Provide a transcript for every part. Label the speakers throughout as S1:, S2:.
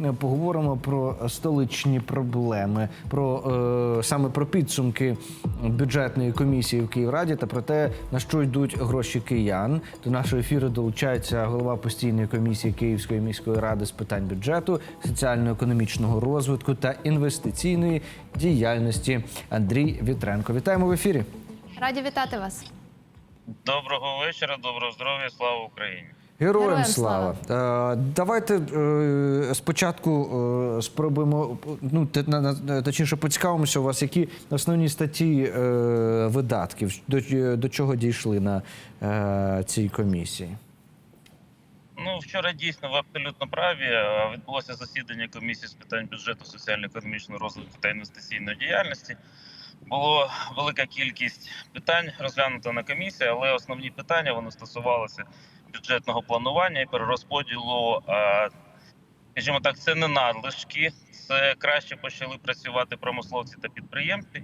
S1: е, поговоримо про столичні проблеми, про е, саме про підсумки бюджетної комісії в Київраді та про те, на що йдуть гроші киян. До нашого ефіру долучається голова постійної комісії Київської міської ради з питань бюджету, соціально-економічного розвитку та інвестиційної діяльності Андрій Вітренко. Вітаємо в ефірі.
S2: Раді вітати вас.
S3: Доброго вечора, доброго здоров'я, слава Україні.
S1: Героям,
S2: Героям
S1: слава. Е, давайте е, спочатку е, спробуємо, ну, те- на- на- точніше, поцікавимося у вас, які основні статті е, видатків, до, до чого дійшли на е, цій комісії.
S3: Ну вчора дійсно ви абсолютно праві. Відбулося засідання комісії з питань бюджету, соціально-економічного розвитку та інвестиційної діяльності. Було велика кількість питань розглянуто на комісії, але основні питання вони стосувалися бюджетного планування і перерозподілу. е, Скажімо так, це не надлишки, це краще почали працювати промисловці та підприємці.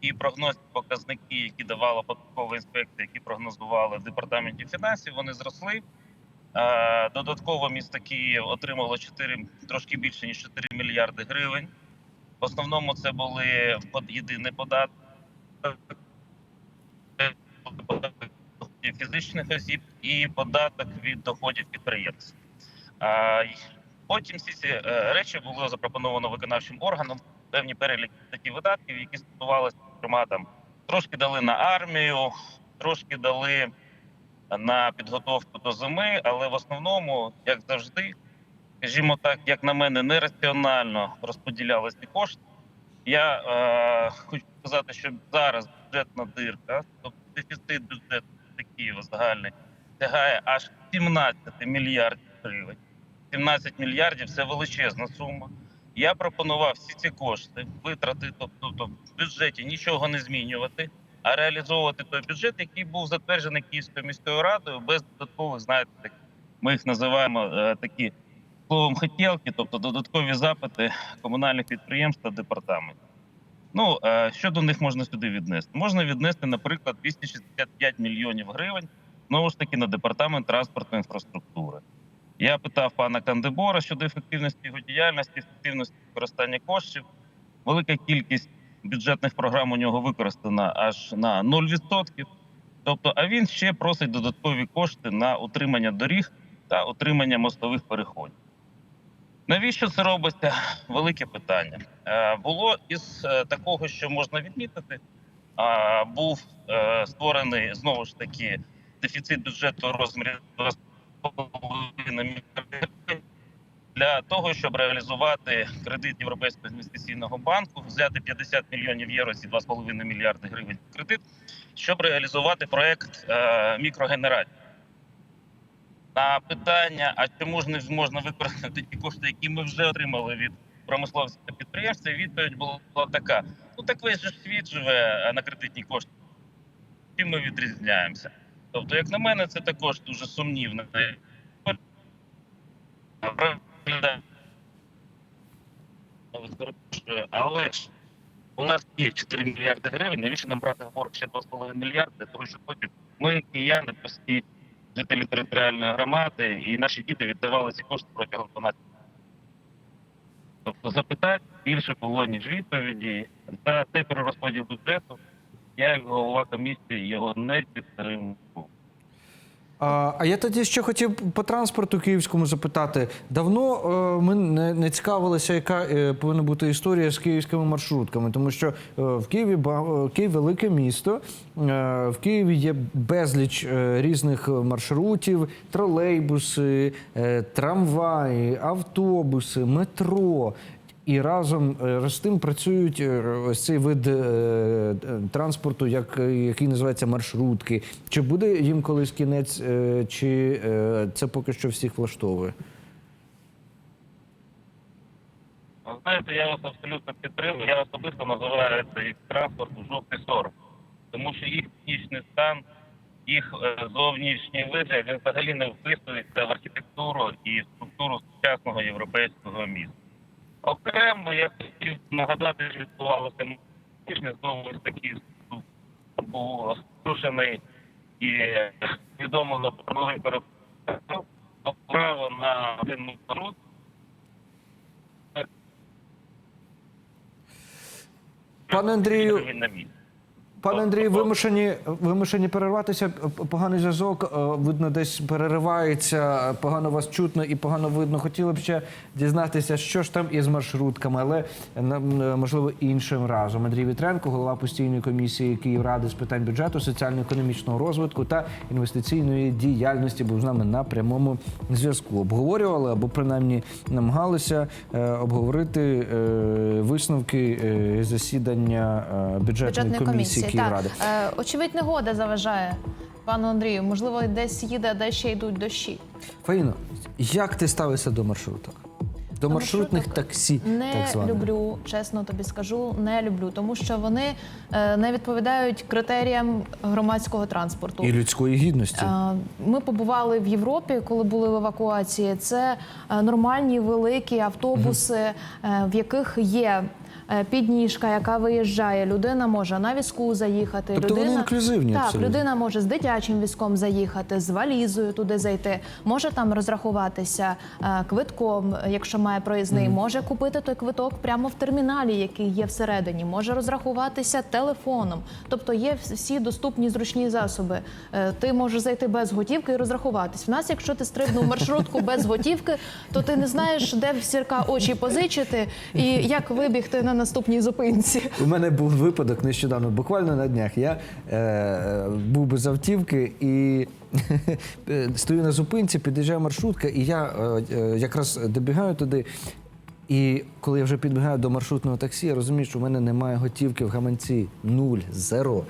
S3: І прогнозні показники, які давала податкова інспекція, які прогнозували в департаменті фінансів, вони зросли. Е, Додатково місто Київ отримало 4, трошки більше ніж 4 мільярди гривень. В основному це були єдиний доходів фізичних осіб і податок від доходів підприємців. Е, Потім всі ці е, речі було запропоновано виконавчим органам певні перелік статті видатків, які стосувалися, зокрема, там трошки дали на армію, трошки дали на підготовку до зими, але в основному, як завжди, скажімо так, як на мене, нераціонально розподілялися ці кошти. Я е, хочу сказати, що зараз бюджетна дирка, тобто дефіцит бюджету Києва загальний, сягає аж 17 мільярдів гривень. 17 мільярдів це величезна сума. Я пропонував всі ці кошти витратити, тобто в бюджеті нічого не змінювати, а реалізовувати той бюджет, який був затверджений Київською міською радою, без додаткових, знаєте, ми їх називаємо е, такі словом хотілки, тобто додаткові запити комунальних підприємств та департаментів. Ну е, що до них можна сюди віднести? Можна віднести, наприклад, 265 мільйонів гривень знову ж таки на департамент транспортної інфраструктури. Я питав пана Кандебора щодо ефективності його діяльності, ефективності використання коштів. Велика кількість бюджетних програм у нього використана аж на 0%. Тобто, а він ще просить додаткові кошти на утримання доріг та утримання мостових переходів. Навіщо це робиться? Велике питання. Е, було із е, такого, що можна відмітити, був е, створений знову ж таки дефіцит бюджету розмірі 2,5 для того, щоб реалізувати кредит Європейського інвестиційного банку, взяти 50 мільйонів євро ці 2,5 мільярди гривень кредит, щоб реалізувати проект мікрогенерації. На питання, а чому ж не можна використати ті кошти, які ми вже отримали від промисловців та підприємців, відповідь була така: ну так весь світ живе на кредитні кошти. Чим ми відрізняємося? Тобто, як на мене, це також дуже сумнівно. Але ж у нас є 4 мільярди гривень, навіщо нам брати борг ще 2,5 мільярди, того що потім ми, кияни, прості жителі територіальної громади, і наші діти віддавали ці кошти протягом 12 років. Тобто запитань більше було, ніж відповіді. За цей перерозподіл бюджету я, як голова комісії, його не підтримую.
S1: А, я тоді ще хотів по транспорту київському запитати. Давно е, ми не, не цікавилися, яка е, повинна бути історія з київськими маршрутками, тому що е, в Києві ба- е, Київ велике місто. Е, в Києві є безліч е, різних маршрутів, тролейбуси, е, трамваї, автобуси, метро. І разом е, з тим працюють е, ось цей вид е, е, транспорту, як, е, який називається маршрутки. Чи буде їм колись кінець, е, чи е, це поки що всіх влаштовує?
S3: Знаєте, я вас абсолютно підтримую. Я особисто називаю цей транспорт жовтий сором, тому що їх технічний стан, їх е, зовнішній вигляд він взагалі не вписується в архітектуру і структуру сучасного європейського міста. Окремо, я хотів нагадати, що відбувалося тижня, знову ж таки був острушений і відомо про право на один народ.
S1: Пане Андрію, Пане Андрію, вимушені, вимушені перерватися. Поганий зв'язок, е, видно, десь переривається, погано вас чутно і погано видно. Хотіли б ще дізнатися, що ж там із маршрутками, але нам, можливо іншим разом. Андрій Вітренко, голова постійної комісії Київради з питань бюджету, соціально-економічного розвитку та інвестиційної діяльності, був з нами на прямому зв'язку. Обговорювали або принаймні намагалися е, обговорити е, висновки засідання бюджетної комісії. Київради.
S2: Е, очевидь, негода заважає пану Андрію. Можливо, десь їде, а де ще йдуть дощі.
S1: Фаїно, як ти ставишся до маршруток? До, маршрутних таксі,
S2: Не
S1: так званих.
S2: люблю, чесно тобі скажу, не люблю, тому що вони е, не відповідають критеріям громадського транспорту.
S1: І людської гідності.
S2: Е, Ми побували в Європі, коли були в евакуації. Це е, нормальні великі автобуси, е, в яких є. Е, Підніжка, яка виїжджає, людина може на візку заїхати.
S1: Тобто вони інклюзивні
S2: Так,
S1: абсолютно.
S2: людина може з дитячим візком заїхати, з валізою туди зайти. Може там розрахуватися е, квитком, якщо має проїзний, може купити той квиток прямо в терміналі, який є всередині. Може розрахуватися телефоном. Тобто є всі доступні зручні засоби. Е, Ти можеш зайти без готівки і розрахуватись. В нас, якщо ти стрибнув маршрутку без готівки, то ти не знаєш, де в сірка очі позичити і як вибігти на наступній зупинці.
S1: У мене був випадок нещодавно, буквально на днях. Я е, був без автівки і стою на зупинці, під'їжджає маршрутка, і я е, е, якраз добігаю туди. І коли я вже підбігаю до маршрутного таксі, я розумію, що в мене немає готівки в гаманці. Нуль, зеро.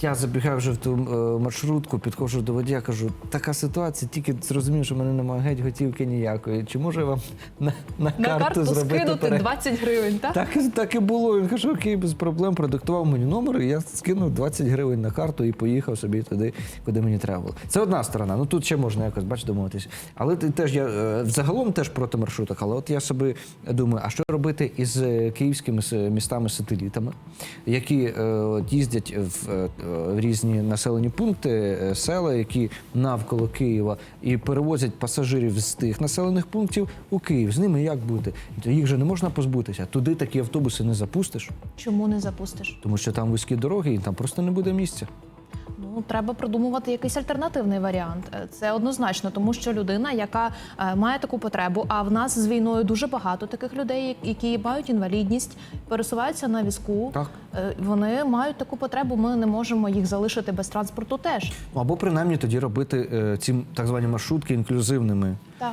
S1: Я забігаю вже в ту е, маршрутку, підходжу до водія, кажу, така ситуація, тільки зрозумів, що в мене немає геть готівки ніякої. Чи можу я вам на, на,
S2: На карту
S1: зробити
S2: скинути
S1: пере-
S2: 20 гривень, так?
S1: так, так і було. Він каже, окей, без проблем, продиктував мені номер, і я скинув 20 гривень на карту і поїхав собі туди, куди мені треба було. Це одна сторона. Ну тут ще можна якось бач, домовитися. Але теж я е, взагалом теж проти маршруток. Але от я собі думаю, а що робити із е, київськими містами-сателітами, які е, от їздять е, в різні населені пункти, е, села, які навколо Києва, і перевозять пасажирів з тих населених пунктів у Київ. З ними як бути? Їх же не можна позбутися. Туди такі автобуси не запустиш,
S2: Чому не запустиш?
S1: тому що там вузькі дороги і там просто не буде місця.
S2: Ну треба придумувати якийсь альтернативний варіант. Е, Це однозначно, тому що людина, яка е, має таку потребу, а в нас з війною дуже багато таких людей, які мають інвалідність, пересуваються на візку.
S1: Так.
S2: Е, Вони мають таку потребу. Ми не можемо їх залишити без транспорту. Теж
S1: Або принаймні тоді робити ці так звані маршрутки інклюзивними.
S2: так.